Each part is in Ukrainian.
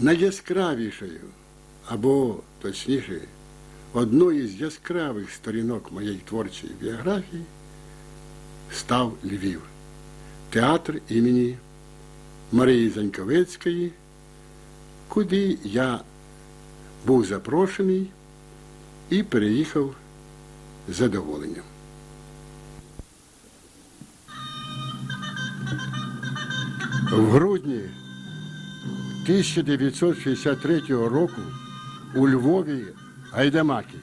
найяскравішою, або точніше, одною з яскравих сторінок моєї творчої біографії став Львів, театр імені Марії Заньковецької, куди я був запрошений і переїхав з задоволенням. В грудні 1963 року у Львові гайдамаки.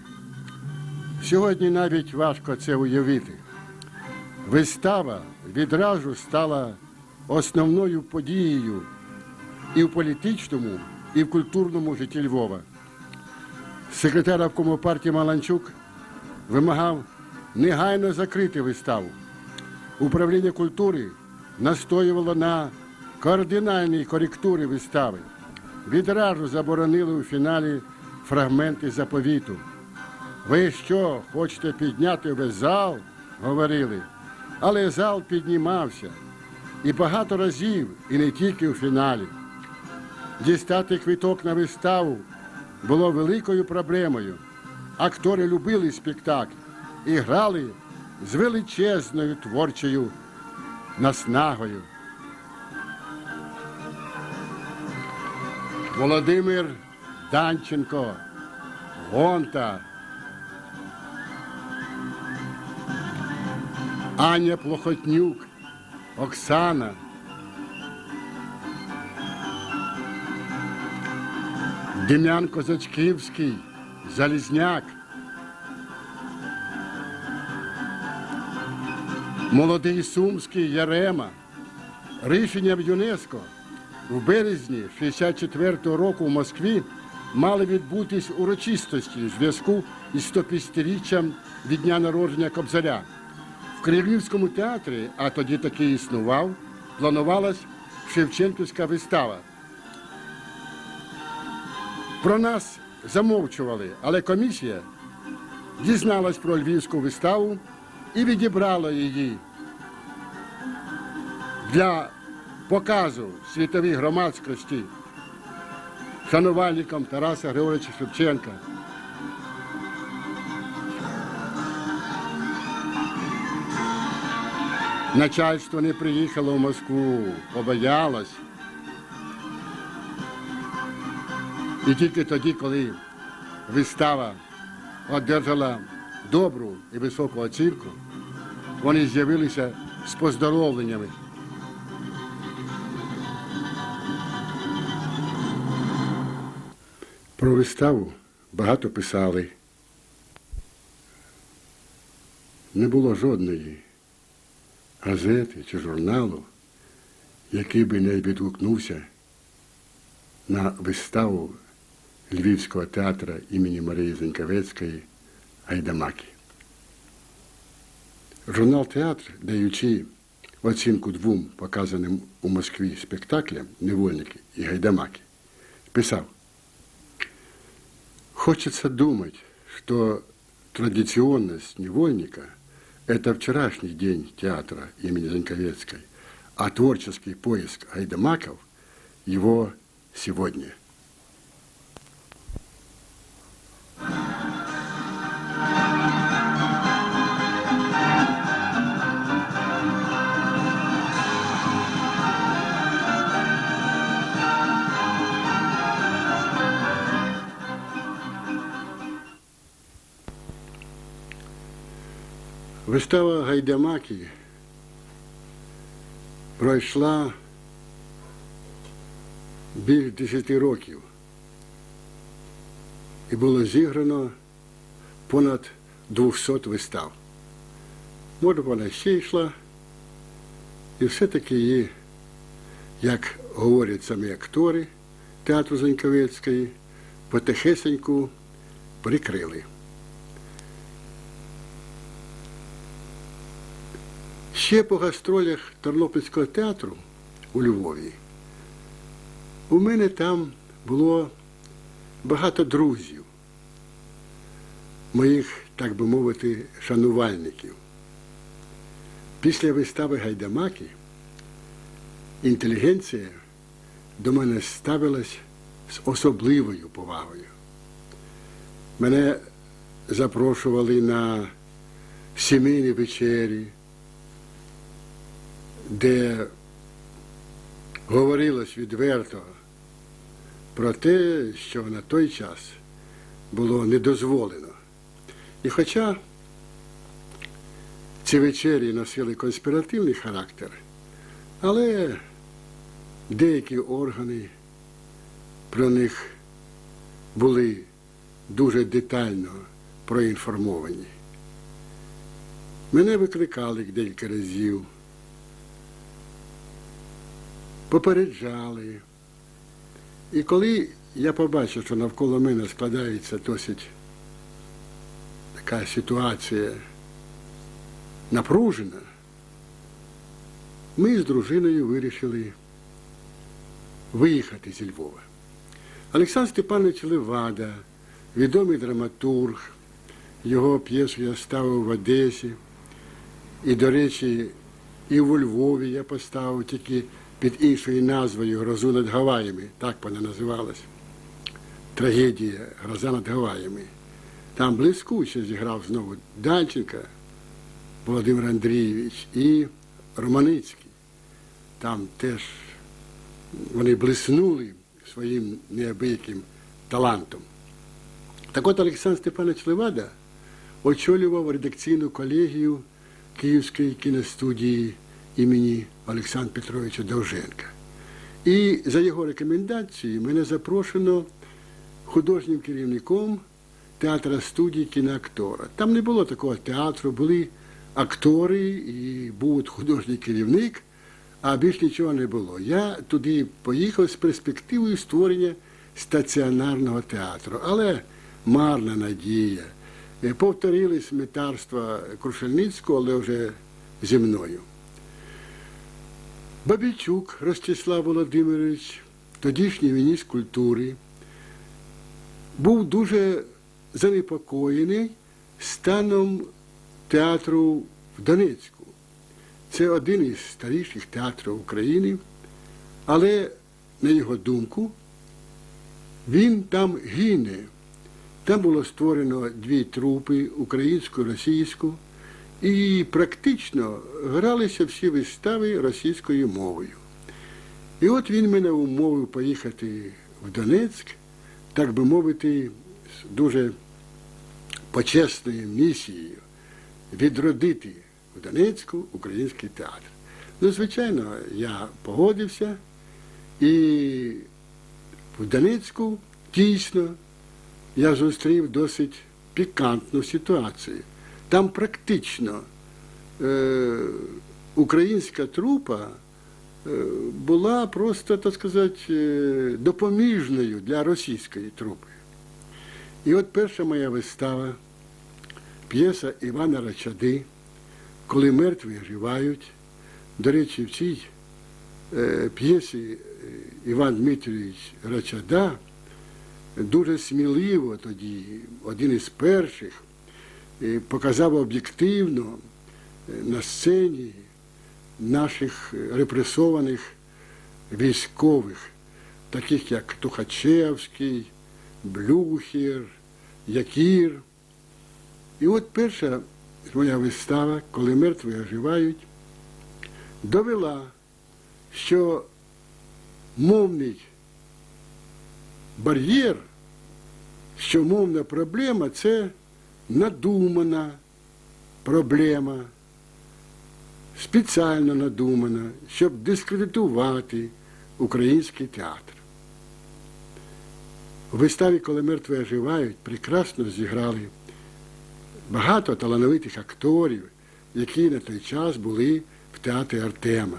Сьогодні навіть важко це уявити. Вистава відразу стала основною подією і в політичному, і в культурному житті Львова. Секретар обкому партії Маланчук вимагав негайно закрити виставу. Управління культури настоювало на кардинальній коректурі вистави. Відразу заборонили у фіналі фрагменти заповіту. Ви що, хочете підняти весь зал? говорили. Але зал піднімався. І багато разів, і не тільки у фіналі. Дістати квиток на виставу було великою проблемою. Актори любили спектакль і грали з величезною творчою наснагою. Володимир Данченко, Гонта, Аня Плохотнюк, Оксана. Дем'ян Козачківський, Залізняк. Молодий Сумський Ярема. Рішення в ЮНЕСКО в березні 64-го року в Москві мали відбутись урочистості у зв'язку із 150-річчям від дня народження Кобзаря. В Кремлівському театрі, а тоді таки існував, планувалась Шевченківська вистава. Про нас замовчували, але комісія дізналась про львівську виставу і відібрала її для показу світовій громадськості шанувальникам Тараса Григоровича Шевченка. Начальство не приїхало в Москву, побоялось. І тільки тоді, коли вистава одержала добру і високу оцінку, вони з'явилися з поздоровленнями. Про виставу багато писали. Не було жодної газети чи журналу, який би не відгукнувся на виставу Львівського театру імені Марії Зеньковецької Гайдамаки. Журнал Театр, даючи оцінку двом показаним у Москві спектаклям Невольники і Гайдамаки, писав, Хочется думать, что традиционность невольника – это вчерашний день театра имени Заньковецкой, а творческий поиск Гайдамаков – его сегодня. Вистава Гайдамаки пройшла більш 10 років і було зіграно понад 200 вистав. Може, вона ще йшла, і все-таки її, як говорять самі актори театру Заньковецької, потихесеньку прикрили. Ще по гастролях Тернопільського театру у Львові у мене там було багато друзів, моїх, так би мовити, шанувальників. Після вистави Гайдамаки інтелігенція до мене ставилась з особливою повагою. Мене запрошували на сімейні вечері, де говорилось відверто про те, що на той час було недозволено. І хоча ці вечері носили конспіративний характер, але деякі органи про них були дуже детально проінформовані. Мене викликали декілька разів, попереджали. І коли я побачив, що навколо мене складається досить така ситуація напружена, ми з дружиною вирішили виїхати зі Львова. Олександр Степанович Левада, відомий драматург, його п'єсу я ставив в Одесі. І, до речі, і у Львові я поставив тільки під іншою назвою Грозу над Гаваями, так вона називалась. Трагедія Гроза над Гаваями. Там блискуче зіграв знову Данченка Володимир Андрійович і Романицький. Там теж вони блиснули своїм неабияким талантом. Так от Олександр Степанович Левада очолював редакційну колегію Київської кіностудії імені Олександра Петровича Довженка. І за його рекомендацією мене запрошено художнім керівником театра студії кіноактора. Там не було такого театру, були актори і був художній керівник, а більш нічого не було. Я туди поїхав з перспективою створення стаціонарного театру, але марна надія. Е, Повторились метарства Крушельницького, але вже зі мною. Бабійчук Ростислав Володимирович, тодішній міністр культури, був дуже занепокоєний станом театру в Донецьку. Це один із старіших театрів України, але, на його думку, він там гине. Там було створено дві трупи українську, російську, і практично гралися всі вистави російською мовою. І от він мене умовив поїхати в Донецьк, так би мовити, з дуже почесною місією відродити в Донецьку український театр. Ну, звичайно, я погодився і в Донецьку дійсно я зустрів досить пікантну ситуацію. Там практично е, українська трупа е, була просто, так сказати, е, допоміжною для російської трупи. І от перша моя вистава, п'єса Івана Рачади, коли мертві оживають. До речі, в цій е, п'єсі е, Іван Дмитрович Рачада дуже сміливо тоді, один із перших, показав об'єктивно е, на сцені наших репресованих військових, таких як Тухачевський, Блюхер, Якір. І от перша моя вистава, коли мертві оживають, довела, що мовний бар'єр, що мовна проблема це надумана проблема, спеціально надумана, щоб дискредитувати український театр. У виставі, коли мертві оживають, прекрасно зіграли багато талановитих акторів, які на той час були в театрі Артема,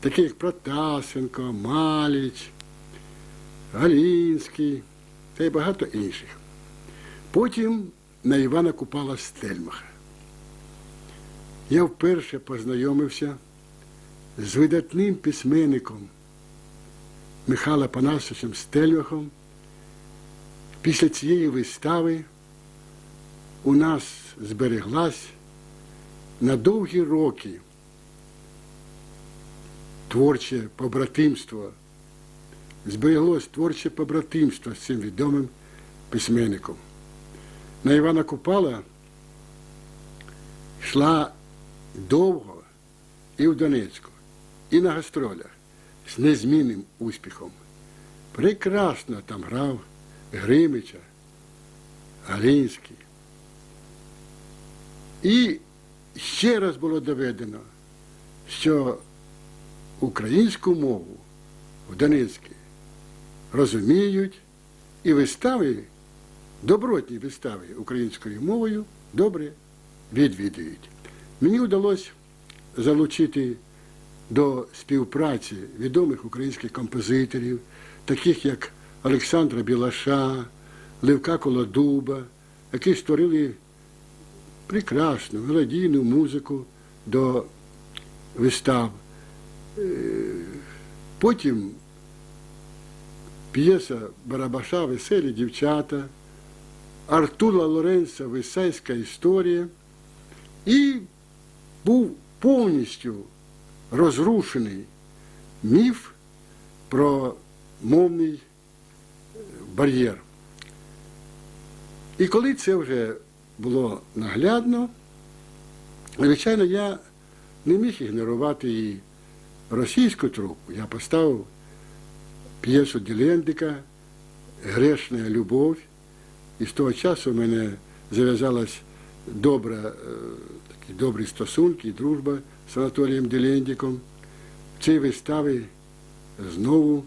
такі як Протасенко, Маліч, Галінський та й багато інших. Потім на Івана Купала Стельмаха. Я вперше познайомився з видатним письменником Михайлом Панасовичем Стельмахом. Після цієї вистави у нас збереглась на довгі роки творче побратимство збереглось творче побратимство з цим відомим письменником. На Івана Купала йшла довго і в Донецьку, і на гастролях з незмінним успіхом. Прекрасно там грав Гримича, Галінський. І ще раз було доведено, що українську мову в Донецьку розуміють і вистави, добротні вистави українською мовою добре відвідують. Мені вдалося залучити до співпраці відомих українських композиторів, таких як Олександра Білаша, Левка Колодуба, які створили прекрасну мелодійну музику до вистав. Е, Потім п'єса Барабаша Веселі дівчата, Артура Лоренца Висайська історія. І був повністю розрушений міф про мовний е, бар'єр. І коли це вже було наглядно, звичайно, я не міг ігнорувати і російську трупу. Я поставив п'єсу Ділендика Грешна любов. І з того часу в мене зав'язалась е, такі добрі стосунки дружба з Анатолієм Ділендиком. В цій виставі знову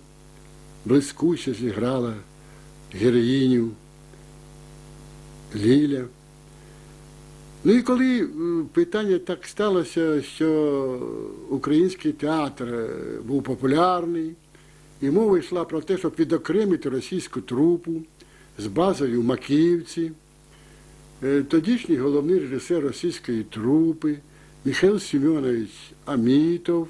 блискуче зіграла героїню Ліля. Ну і коли е, питання так сталося, що український театр е, був популярний, і мова йшла про те, щоб відокремити російську трупу з базою в Макіївці, е, тодішній головний режисер російської трупи Михайло Семенович Амітов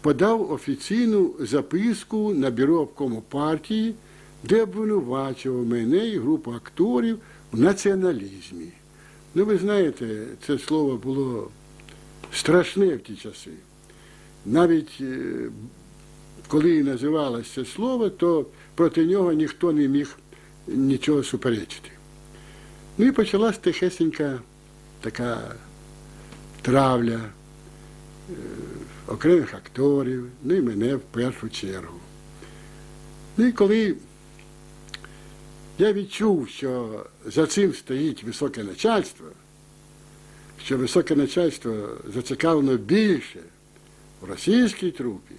подав офіційну записку на бюро обкому партії, де обвинувачував мене і групу акторів в націоналізмі. Ну, ви знаєте, це слово було страшне в ті часи. Навіть е, коли називалося це слово, то проти нього ніхто не міг нічого суперечити. Ну і почалась тихесенька така травля е, окремих акторів, ну і мене в першу чергу. Ну і коли я відчув, що за цим стоїть високе начальство, що високе начальство зацікавлено більше в російській трупі,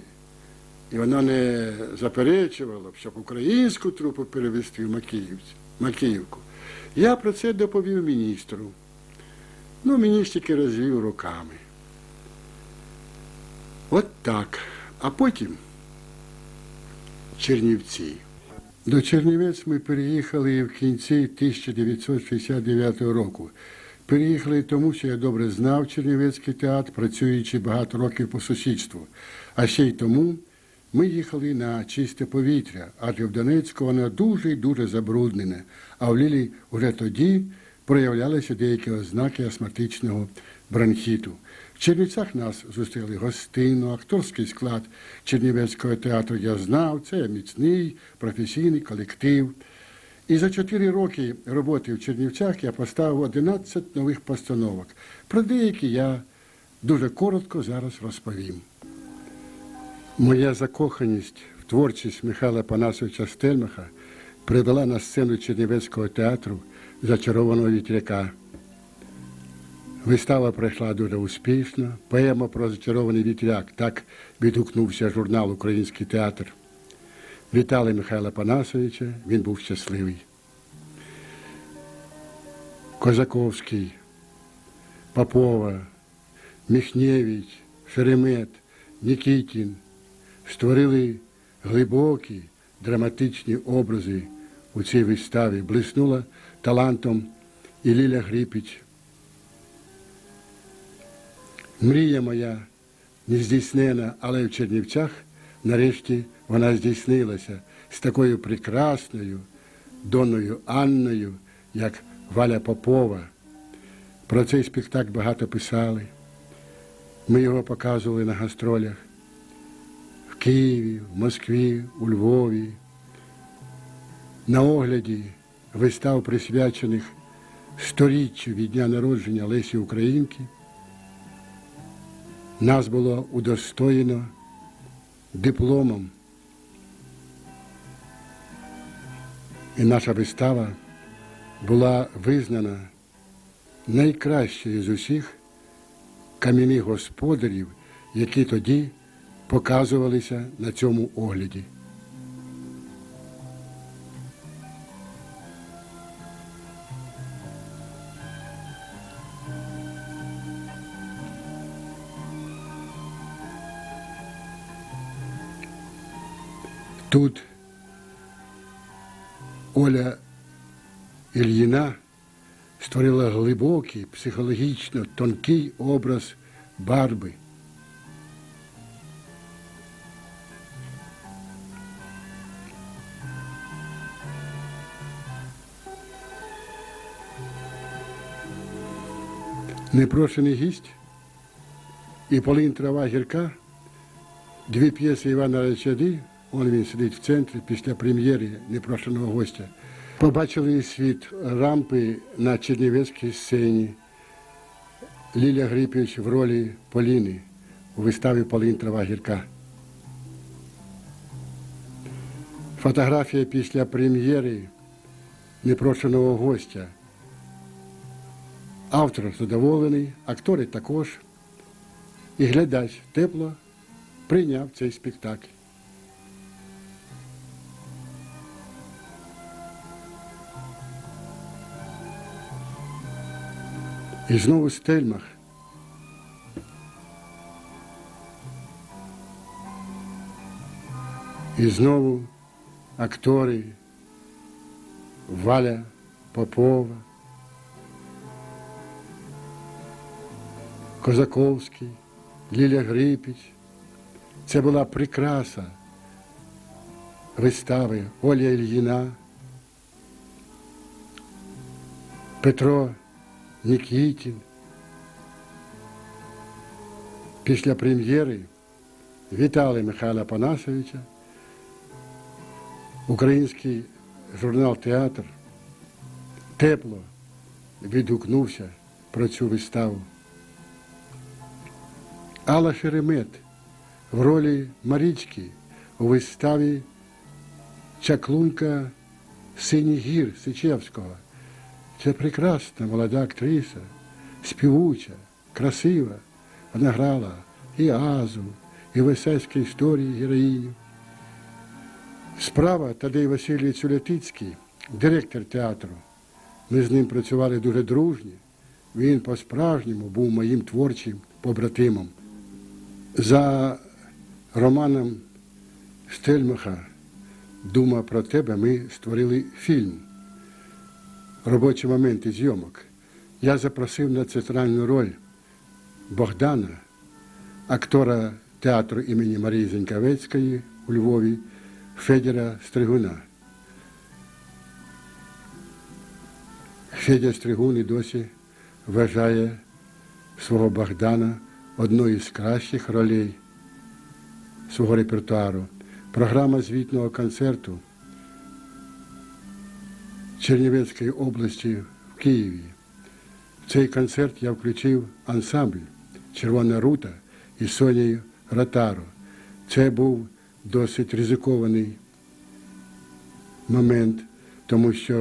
і воно не заперечувало, щоб українську трупу перевести в Макіївку. Я про це доповів міністру. Ну, міністр розвів руками. От так. А потім Чернівці. До Чернівець ми переїхали в кінці 1969 року. Переїхали тому, що я добре знав Чернівецький театр, працюючи багато років по сусідству. А ще й тому ми їхали на чисте повітря, адже в Донецьку воно дуже і дуже забруднене, а в Лілі вже тоді проявлялися деякі ознаки астматичного бронхіту. В Чернівцях нас зустріли гостинно, акторський склад Чернівецького театру я знав, це міцний професійний колектив. І за чотири роки роботи в Чернівцях я поставив 11 нових постановок. Про деякі я дуже коротко зараз розповім. Моя закоханість в творчість Михайла Панасовича Стельмаха привела на сцену Чернівецького театру зачарованого вітряка. Вистава пройшла дуже успішно. Поема про зачарований вітряк так відгукнувся журнал Український театр. Вітали Михайла Панасовича, він був щасливий. Козаковський, Попова, Міхнєвич, Шеремет, Нікітін створили глибокі драматичні образи у цій виставі. Блиснула талантом і Ліля Грипіч. Мрія моя не здійснена, але в Чернівцях нарешті вона здійснилася з такою прекрасною донною Анною, як Валя Попова. Про цей спектакль багато писали. Ми його показували на гастролях. Києві, в Москві, у Львові. На огляді вистав присвячених сторіччю від дня народження Лесі Українки. Нас було удостоєно дипломом. І наша вистава була визнана найкращою з усіх кам'яних господарів, які тоді показувалися на цьому огляді. Тут Оля Ільїна створила глибокий, психологічно тонкий образ Барби. Непрошений гість і Полин Трава гірка, дві п'єси Івана Речади, он він сидить в центрі після прем'єри непрошеного гостя. Побачили світ рампи на Чернівецькій сцені. Ліля Грипіч в ролі Поліни у виставі Полин Трава гірка. Фотографія після прем'єри непрошеного гостя. Автор задоволений, актори також. І глядач тепло прийняв цей спектакль. І знову Стельмах. І знову актори Валя Попова, Козаковський, Ліля Грипіч. Це була прикраса вистави Оля Ільїна, Петро Нікітін. Після прем'єри вітали Михайла Панасовича, український журнал Театр тепло відгукнувся про цю виставу. Алла Шеремет в ролі Марічки у виставі Чаклунка Синій гір Сичевського. Це прекрасна молода актриса, співуча, красива. Вона грала і Азу, і весельські історії героїню. Справа Тадей Васильович Улятицький, директор театру. Ми з ним працювали дуже дружні. Він по-справжньому був моїм творчим побратимом. За романом Стельмаха Дума про тебе ми створили фільм робочі моменти зйомок. Я запросив на центральну роль Богдана, актора театру імені Марії Зенькавецької у Львові, Федіра Стригуна. Федя Стригун і досі вважає свого Богдана одною з кращих ролей свого репертуару. Програма звітного концерту Чернівецької області в Києві. В цей концерт я включив ансамбль Червона рута із Сонією Ротаро. Це був досить ризикований момент, тому що